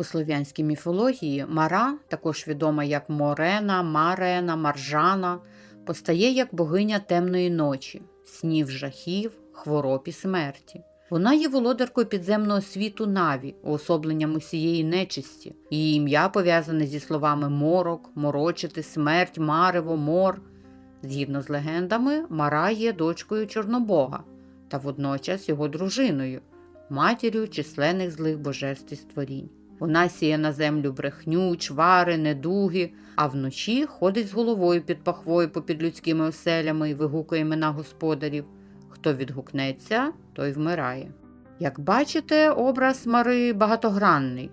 У слов'янській міфології Мара, також відома як Морена, Марена, Маржана, постає як богиня темної ночі, снів жахів, хвороб і смерті. Вона є володаркою підземного світу Наві, уособленням усієї нечисті. Її ім'я пов'язане зі словами морок, морочити, смерть, марево, мор. Згідно з легендами, Мара є дочкою Чорнобога та водночас його дружиною, матір'ю численних злих божеств і створінь. Вона сіє на землю брехню, чвари, недуги, а вночі ходить з головою під пахвою попід людськими оселями і вигукує імена господарів. Хто відгукнеться, той вмирає. Як бачите, образ Мари багатогранний.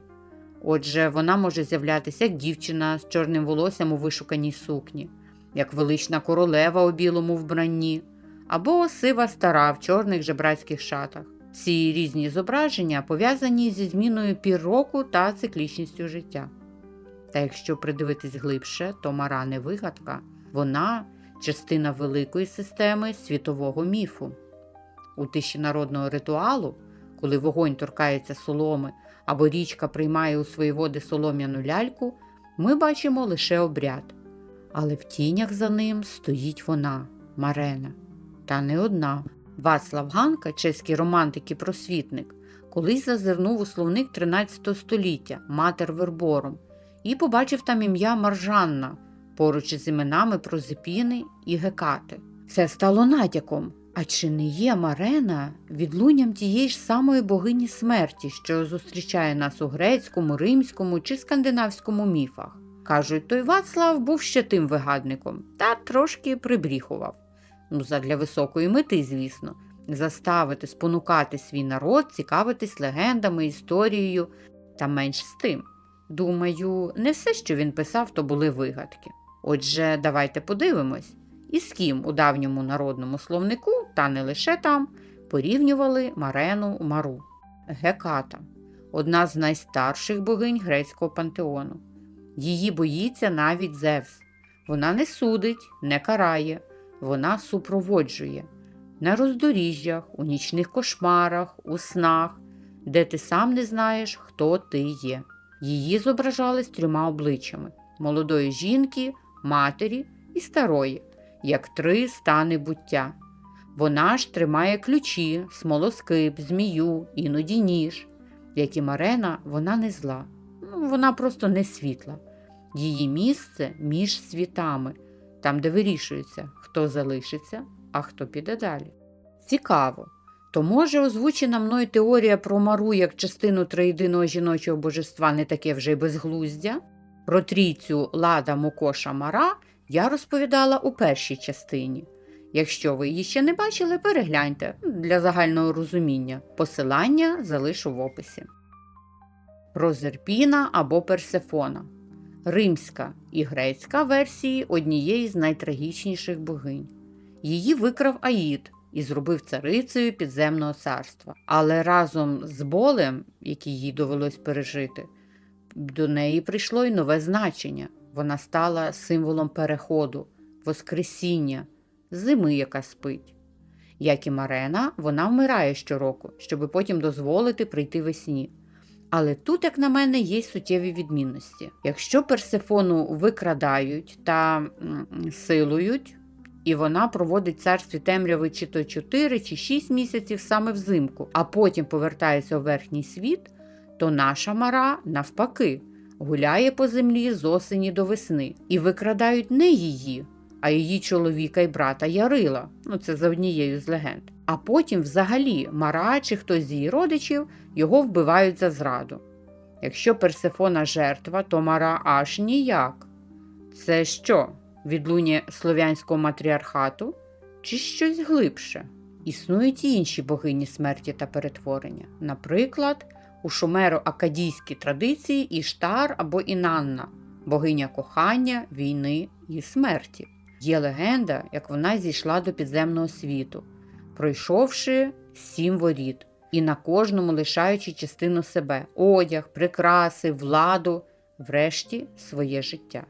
Отже, вона може з'являтися як дівчина з чорним волоссям у вишуканій сукні, як велична королева у білому вбранні, або сива стара в чорних жебрацьких шатах. Ці різні зображення пов'язані зі зміною пір року та циклічністю життя. Та якщо придивитись глибше, то Мара не вигадка, вона частина великої системи світового міфу. У тиші народного ритуалу, коли вогонь торкається соломи або річка приймає у свої води солом'яну ляльку, ми бачимо лише обряд. Але в тінях за ним стоїть вона, Марена. Та не одна. Вацлав Ганка, чеський романтик і просвітник, колись зазирнув у словник 13 століття Матер Верборум і побачив там ім'я Маржанна поруч із іменами Прозипіни і Гекати. Це стало натяком. А чи не є Марена відлунням тієї ж самої богині смерті, що зустрічає нас у грецькому, римському чи скандинавському міфах? Кажуть, той Вацлав був ще тим вигадником та трошки прибріхував. Ну, задля високої мети, звісно, заставити, спонукати свій народ, цікавитись легендами, історією та менш з тим. Думаю, не все, що він писав, то були вигадки. Отже, давайте подивимось, із ким у давньому народному словнику, та не лише там, порівнювали Марену Мару. Геката одна з найстарших богинь грецького пантеону. Її боїться навіть Зевс. Вона не судить, не карає, вона супроводжує на роздоріжжях, у нічних кошмарах, у снах, де ти сам не знаєш, хто ти є. Її зображали з трьома обличчями молодої жінки, матері і старої, як три стани буття. Вона ж тримає ключі, смолоскип, змію, іноді ніж. Як і Марена, вона не зла, ну, вона просто не світла. Її місце між світами, там, де вирішується, хто залишиться, а хто піде далі. Цікаво. То може озвучена мною теорія про Мару як частину триєдиного жіночого божества не таке вже й безглуздя? Про трійцю Лада Мокоша Мара я розповідала у першій частині. Якщо ви її ще не бачили, перегляньте для загального розуміння. Посилання залишу в описі. Прозерпіна або Персефона. Римська і грецька версії однієї з найтрагічніших богинь. Її викрав Аїд і зробив царицею підземного царства. Але разом з болем, який їй довелось пережити, до неї прийшло й нове значення. Вона стала символом переходу, воскресіння, зими, яка спить. Як і Марена, вона вмирає щороку, щоб потім дозволити прийти весні. Але тут, як на мене, є суттєві відмінності. Якщо Персефону викрадають та силують, і вона проводить царстві темряви чи то 4, чи 6 місяців саме взимку, а потім повертається у верхній світ, то наша мара, навпаки, гуляє по землі з осені до весни і викрадають не її, а її чоловіка й брата Ярила. Ну це за однією з легенд. А потім, взагалі, Мара чи хтось з її родичів його вбивають за зраду. Якщо Персефона жертва, то Мара аж ніяк. Це що? Відлуння слов'янського матріархату чи щось глибше? Існують і інші богині смерті та перетворення. Наприклад, у шумеро-акадійській традиції Іштар або Інанна, богиня кохання, війни і смерті. Є легенда, як вона зійшла до підземного світу, пройшовши сім воріт, і на кожному лишаючи частину себе одяг, прикраси, владу, врешті своє життя.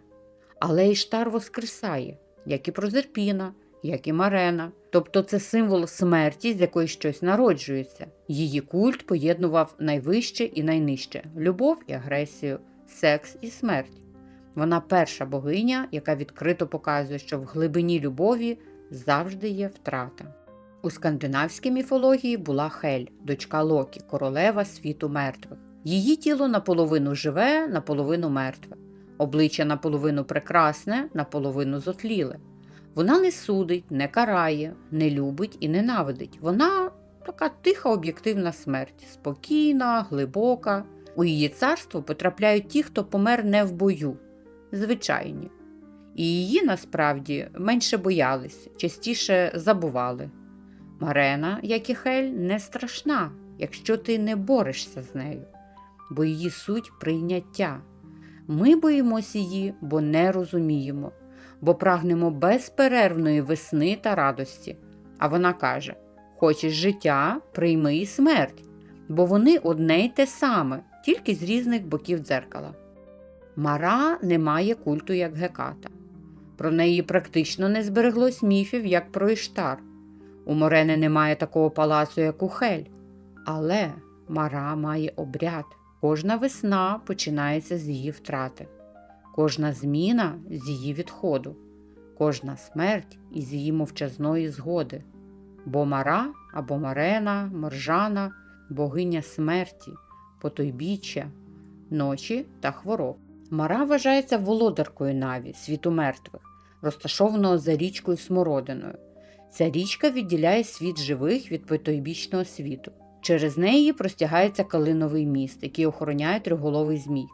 Але Іштар воскресає, як і Прозерпіна, як і Марена. Тобто це символ смерті, з якої щось народжується. Її культ поєднував найвище і найнижче любов і агресію, секс і смерть. Вона перша богиня, яка відкрито показує, що в глибині любові завжди є втрата. У скандинавській міфології була Хель, дочка Локі, королева світу мертвих. Її тіло наполовину живе, наполовину мертве, обличчя наполовину прекрасне, наполовину зотліле. Вона не судить, не карає, не любить і ненавидить. Вона така тиха об'єктивна смерть, спокійна, глибока. У її царство потрапляють ті, хто помер не в бою, звичайні. І її насправді менше боялись, частіше забували. Марена, як і Хель, не страшна, якщо ти не борешся з нею, бо її суть прийняття. Ми боїмося її, бо не розуміємо, бо прагнемо безперервної весни та радості. А вона каже: Хочеш життя, прийми і смерть, бо вони одне й те саме, тільки з різних боків дзеркала. Мара не має культу як Геката. Про неї практично не збереглось міфів, як про Іштар. У Морени немає такого палацу, як у Хель. Але Мара має обряд. Кожна весна починається з її втрати, кожна зміна з її відходу, кожна смерть із її мовчазної згоди. Бо Мара або Марена, Моржана, богиня смерті, потойбіччя, ночі та хвороб. Мара вважається володаркою Наві, світу мертвих, розташованого за річкою Смородиною. Ця річка відділяє світ живих від потойбічного світу. Через неї простягається калиновий міст, який охороняє триголовий змій.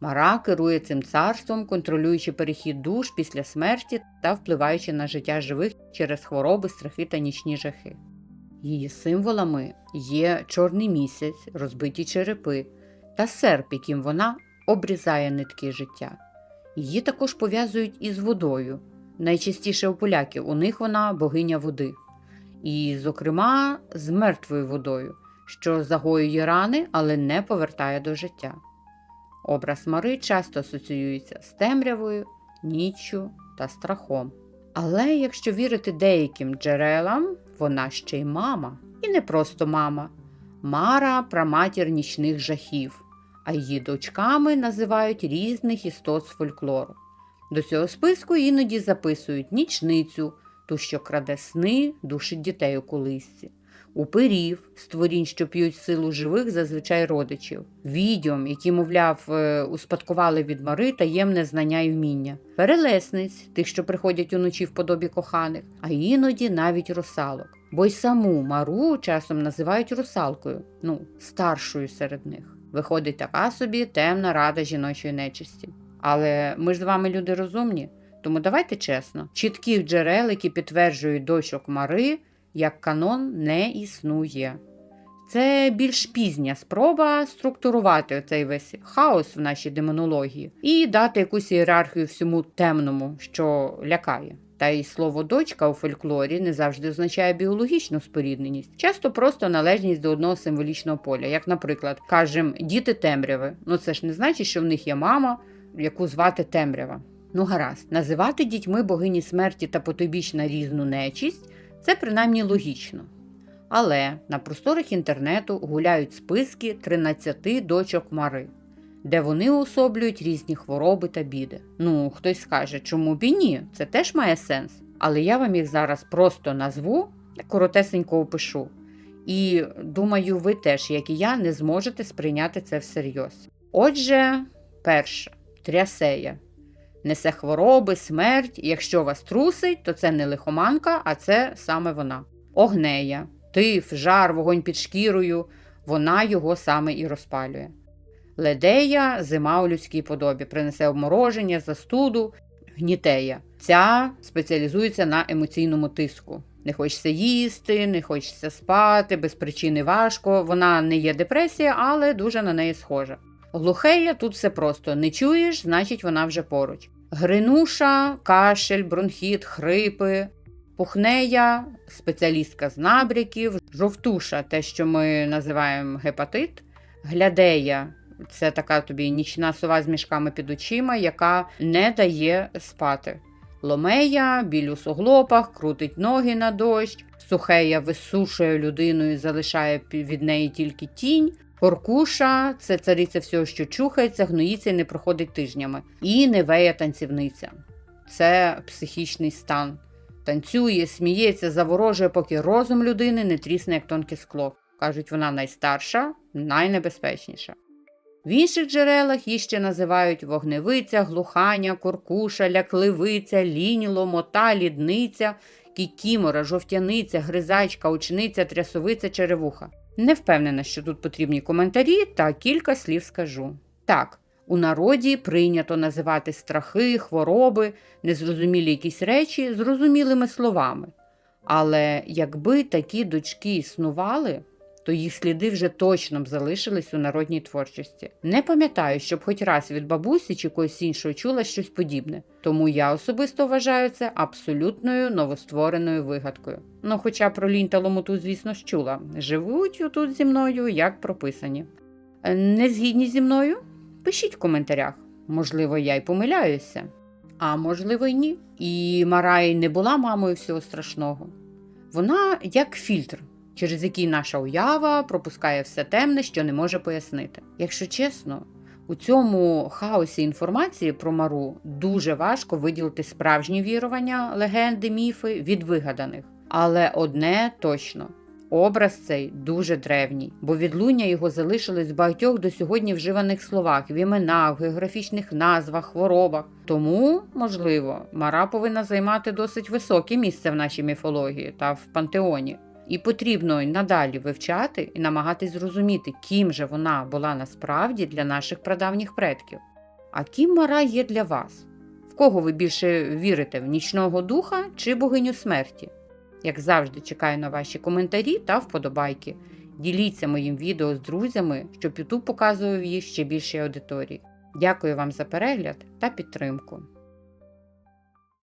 Мара керує цим царством, контролюючи перехід душ після смерті та впливаючи на життя живих через хвороби, страхи та нічні жахи. Її символами є чорний місяць, розбиті черепи та серп, яким вона обрізає нитки життя. Її також пов'язують із водою. Найчастіше у поляків у них вона богиня води. І, зокрема, з мертвою водою, що загоює рани, але не повертає до життя. Образ Мари часто асоціюється з темрявою, ніччю та страхом. Але якщо вірити деяким джерелам, вона ще й мама. І не просто мама. Мара праматір нічних жахів, а її дочками називають різних істот з фольклору. До цього списку іноді записують нічницю, ту, що краде сни, душить дітей у колисці, упирів, створінь, що п'ють силу живих, зазвичай родичів, відьом, які, мовляв, е, успадкували від мари таємне знання і вміння, перелесниць, тих, що приходять уночі в подобі коханих, а іноді навіть русалок. Бо й саму мару часом називають русалкою, ну, старшою серед них. Виходить така собі темна рада жіночої нечисті. Але ми ж з вами люди розумні, тому давайте чесно, чітких джерел, які підтверджують дочок Мари, як канон не існує. Це більш пізня спроба структурувати цей весь хаос в нашій демонології і дати якусь ієрархію всьому темному, що лякає. Та й слово дочка у фольклорі не завжди означає біологічну спорідненість, часто просто належність до одного символічного поля, як, наприклад, кажемо діти темряви. Ну це ж не значить, що в них є мама, яку звати темрява. Ну гаразд, називати дітьми богині смерті та потойбічна різну нечість це принаймні логічно. Але на просторах інтернету гуляють списки 13 дочок Мари, де вони уособлюють різні хвороби та біди. Ну, хтось скаже, чому б і ні, це теж має сенс. Але я вам їх зараз просто назву, коротесенько опишу. І думаю, ви теж, як і я, не зможете сприйняти це всерйоз. Отже, перше трясея. Несе хвороби, смерть, якщо вас трусить, то це не лихоманка, а це саме вона. Огнея, тиф, жар, вогонь під шкірою, вона його саме і розпалює. Ледея зима у людській подобі, принесе обмороження, застуду, гнітея. Ця спеціалізується на емоційному тиску. Не хочеться їсти, не хочеться спати, без причини важко. Вона не є депресія, але дуже на неї схожа. Глухея тут все просто не чуєш, значить вона вже поруч. Гринуша, кашель, бронхіт, хрипи, пухнея, спеціалістка з набряків, жовтуша, те, що ми називаємо гепатит, глядея. Це така тобі нічна сова з мішками під очима, яка не дає спати. Ломея, біль у суглопах, крутить ноги на дощ, сухея висушує людину і залишає від неї тільки тінь. Коркуша це цариця всього, що чухається, гноїться і не проходить тижнями. І невея танцівниця. Це психічний стан. Танцює, сміється, заворожує, поки розум людини не трісне, як тонке скло. Кажуть, вона найстарша, найнебезпечніша. В інших джерелах її ще називають вогневиця, глуханя, куркуша, лякливиця, лінь, ломота, лідниця, кікімора, жовтяниця, гризачка, учениця, трясовиця, черевуха. Не впевнена, що тут потрібні коментарі, та кілька слів скажу. Так, у народі прийнято називати страхи, хвороби, незрозумілі якісь речі зрозумілими словами. Але якби такі дочки існували, то їх сліди вже точно б залишились у народній творчості. Не пам'ятаю, щоб хоч раз від бабусі чи когось іншого чула щось подібне, тому я особисто вважаю це абсолютною новоствореною вигадкою. Ну, хоча про лінь та ломоту, звісно ж, чула. Живуть тут зі мною як прописані. Е, Не згідні зі мною? Пишіть в коментарях. Можливо, я й помиляюся. А можливо, й ні. І Марай не була мамою всього страшного. Вона як фільтр, через який наша уява пропускає все темне, що не може пояснити. Якщо чесно, у цьому хаосі інформації про Мару дуже важко виділити справжні вірування, легенди, міфи від вигаданих. Але одне точно. Образ цей дуже древній, бо відлуння його залишилось в багатьох до сьогодні вживаних словах, в іменах, географічних назвах, хворобах. Тому, можливо, Мара повинна займати досить високе місце в нашій міфології та в пантеоні. І потрібно надалі вивчати і намагатись зрозуміти, ким же вона була насправді для наших прадавніх предків. А ким Мара є для вас? В кого ви більше вірите в нічного духа чи богиню смерті? Як завжди, чекаю на ваші коментарі та вподобайки. Діліться моїм відео з друзями, щоб YouTube показував їх ще більшій аудиторії. Дякую вам за перегляд та підтримку.